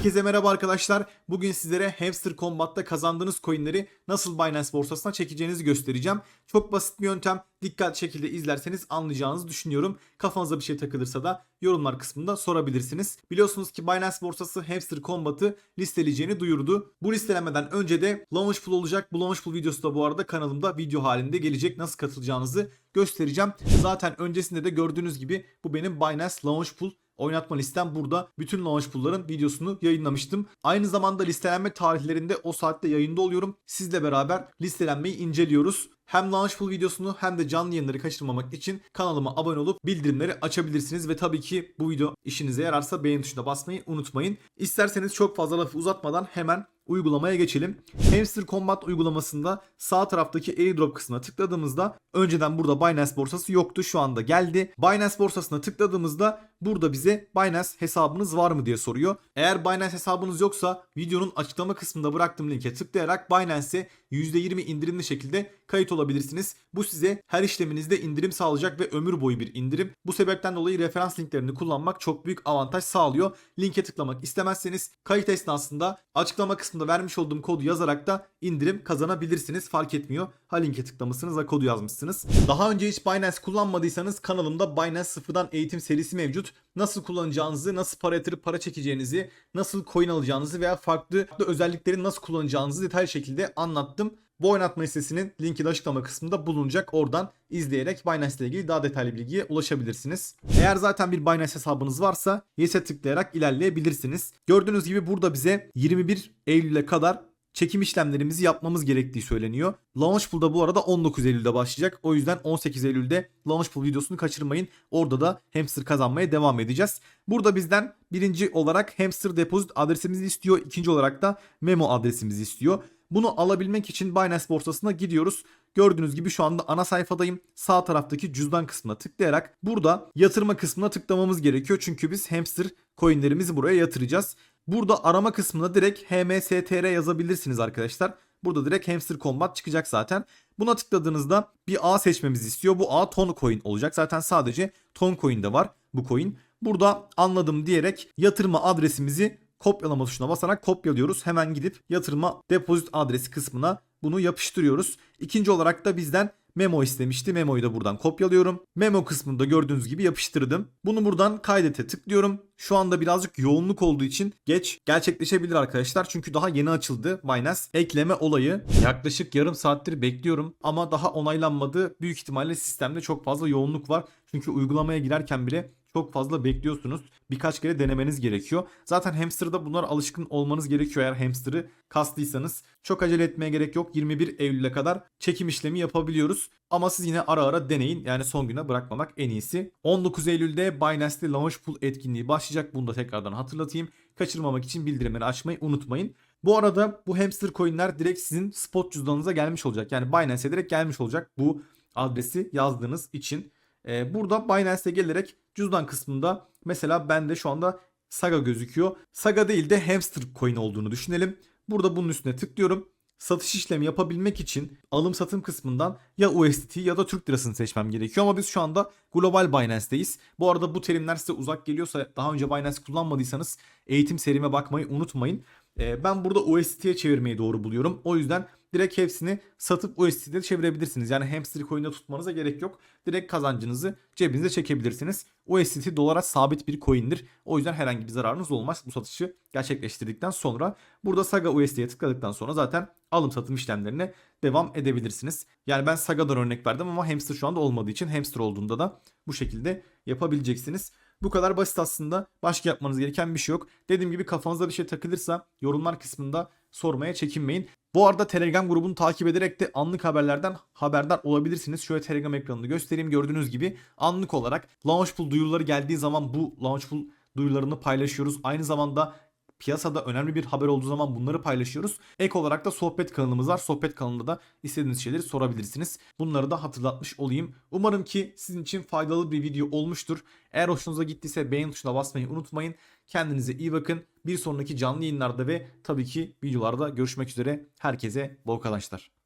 Herkese merhaba arkadaşlar. Bugün sizlere Hamster Combat'ta kazandığınız coinleri nasıl Binance borsasına çekeceğinizi göstereceğim. Çok basit bir yöntem. Dikkat şekilde izlerseniz anlayacağınızı düşünüyorum. Kafanıza bir şey takılırsa da yorumlar kısmında sorabilirsiniz. Biliyorsunuz ki Binance borsası Hamster Combat'ı listeleyeceğini duyurdu. Bu listelemeden önce de Launch Pool olacak. Bu Launch Pool videosu da bu arada kanalımda video halinde gelecek. Nasıl katılacağınızı göstereceğim. Zaten öncesinde de gördüğünüz gibi bu benim Binance Launch Pool oynatma listem burada. Bütün launch pool'ların videosunu yayınlamıştım. Aynı zamanda listelenme tarihlerinde o saatte yayında oluyorum. Sizle beraber listelenmeyi inceliyoruz. Hem launch pool videosunu hem de canlı yayınları kaçırmamak için kanalıma abone olup bildirimleri açabilirsiniz ve tabii ki bu video işinize yararsa beğen tuşuna basmayı unutmayın. İsterseniz çok fazla lafı uzatmadan hemen uygulamaya geçelim. Hamster Combat uygulamasında sağ taraftaki airdrop kısmına tıkladığımızda önceden burada Binance borsası yoktu şu anda geldi. Binance borsasına tıkladığımızda burada bize Binance hesabınız var mı diye soruyor. Eğer Binance hesabınız yoksa videonun açıklama kısmında bıraktığım linke tıklayarak Binance'e %20 indirimli şekilde kayıt olabilirsiniz. Bu size her işleminizde indirim sağlayacak ve ömür boyu bir indirim. Bu sebepten dolayı referans linklerini kullanmak çok büyük avantaj sağlıyor. Linke tıklamak istemezseniz kayıt esnasında açıklama kısmında vermiş olduğum kodu yazarak da indirim kazanabilirsiniz. Fark etmiyor. Ha linke tıklamışsınız ha kodu yazmışsınız. Daha önce hiç Binance kullanmadıysanız kanalımda Binance sıfırdan eğitim serisi mevcut. Nasıl kullanacağınızı, nasıl para yatırıp para çekeceğinizi, nasıl coin alacağınızı veya farklı özellikleri nasıl kullanacağınızı detaylı şekilde anlattım. Bu oynatma listesinin linki de açıklama kısmında bulunacak. Oradan izleyerek Binance ile ilgili daha detaylı bilgiye ulaşabilirsiniz. Eğer zaten bir Binance hesabınız varsa Yes'e tıklayarak ilerleyebilirsiniz. Gördüğünüz gibi burada bize 21 Eylül'e kadar çekim işlemlerimizi yapmamız gerektiği söyleniyor. Launchpool da bu arada 19 Eylül'de başlayacak. O yüzden 18 Eylül'de Launchpool videosunu kaçırmayın. Orada da hamster kazanmaya devam edeceğiz. Burada bizden birinci olarak hamster deposit adresimizi istiyor. İkinci olarak da memo adresimizi istiyor. Bunu alabilmek için Binance borsasına gidiyoruz. Gördüğünüz gibi şu anda ana sayfadayım. Sağ taraftaki cüzdan kısmına tıklayarak burada yatırma kısmına tıklamamız gerekiyor. Çünkü biz hamster coinlerimizi buraya yatıracağız. Burada arama kısmına direkt HMSTR yazabilirsiniz arkadaşlar. Burada direkt Hamster Combat çıkacak zaten. Buna tıkladığınızda bir A seçmemizi istiyor. Bu A ton coin olacak. Zaten sadece ton coin'de var bu coin. Burada anladım diyerek yatırma adresimizi kopyalama tuşuna basarak kopyalıyoruz. Hemen gidip yatırma depozit adresi kısmına bunu yapıştırıyoruz. İkinci olarak da bizden memo istemişti. Memoyu da buradan kopyalıyorum. Memo kısmında gördüğünüz gibi yapıştırdım. Bunu buradan kaydete tıklıyorum. Şu anda birazcık yoğunluk olduğu için geç gerçekleşebilir arkadaşlar. Çünkü daha yeni açıldı Binance ekleme olayı. Yaklaşık yarım saattir bekliyorum ama daha onaylanmadı. Büyük ihtimalle sistemde çok fazla yoğunluk var. Çünkü uygulamaya girerken bile çok fazla bekliyorsunuz. Birkaç kere denemeniz gerekiyor. Zaten hamster'da bunlar alışkın olmanız gerekiyor eğer hamster'ı kastıysanız. Çok acele etmeye gerek yok. 21 Eylül'e kadar çekim işlemi yapabiliyoruz. Ama siz yine ara ara deneyin. Yani son güne bırakmamak en iyisi. 19 Eylül'de Binance'de Launch Pool etkinliği başlayacak. Bunu da tekrardan hatırlatayım. Kaçırmamak için bildirimleri açmayı unutmayın. Bu arada bu hamster coinler direkt sizin spot cüzdanınıza gelmiş olacak. Yani Binance'e direkt gelmiş olacak bu adresi yazdığınız için. Ee, burada Binance'e gelerek cüzdan kısmında mesela bende şu anda Saga gözüküyor. Saga değil de hamster coin olduğunu düşünelim. Burada bunun üstüne tıklıyorum. Satış işlemi yapabilmek için alım satım kısmından ya USDT ya da Türk lirasını seçmem gerekiyor ama biz şu anda global Binance'deyiz. Bu arada bu terimler size uzak geliyorsa daha önce Binance kullanmadıysanız eğitim serime bakmayı unutmayın. Ee, ben burada USDT'ye çevirmeyi doğru buluyorum. O yüzden direkt hepsini satıp USDT'de çevirebilirsiniz. Yani hamster coin'de tutmanıza gerek yok. Direkt kazancınızı cebinize çekebilirsiniz. USDT dolara sabit bir coin'dir. O yüzden herhangi bir zararınız olmaz bu satışı gerçekleştirdikten sonra. Burada Saga USD'ye tıkladıktan sonra zaten alım satım işlemlerine devam edebilirsiniz. Yani ben Saga'dan örnek verdim ama hamster şu anda olmadığı için hamster olduğunda da bu şekilde yapabileceksiniz. Bu kadar basit aslında. Başka yapmanız gereken bir şey yok. Dediğim gibi kafanızda bir şey takılırsa yorumlar kısmında sormaya çekinmeyin. Bu arada Telegram grubunu takip ederek de anlık haberlerden haberdar olabilirsiniz. Şöyle Telegram ekranını göstereyim. Gördüğünüz gibi anlık olarak Launchpool duyuruları geldiği zaman bu Launchpool duyurularını paylaşıyoruz. Aynı zamanda piyasada önemli bir haber olduğu zaman bunları paylaşıyoruz. Ek olarak da sohbet kanalımız var. Sohbet kanalında da istediğiniz şeyleri sorabilirsiniz. Bunları da hatırlatmış olayım. Umarım ki sizin için faydalı bir video olmuştur. Eğer hoşunuza gittiyse beğen tuşuna basmayı unutmayın. Kendinize iyi bakın. Bir sonraki canlı yayınlarda ve tabii ki videolarda görüşmek üzere. Herkese bol kazançlar.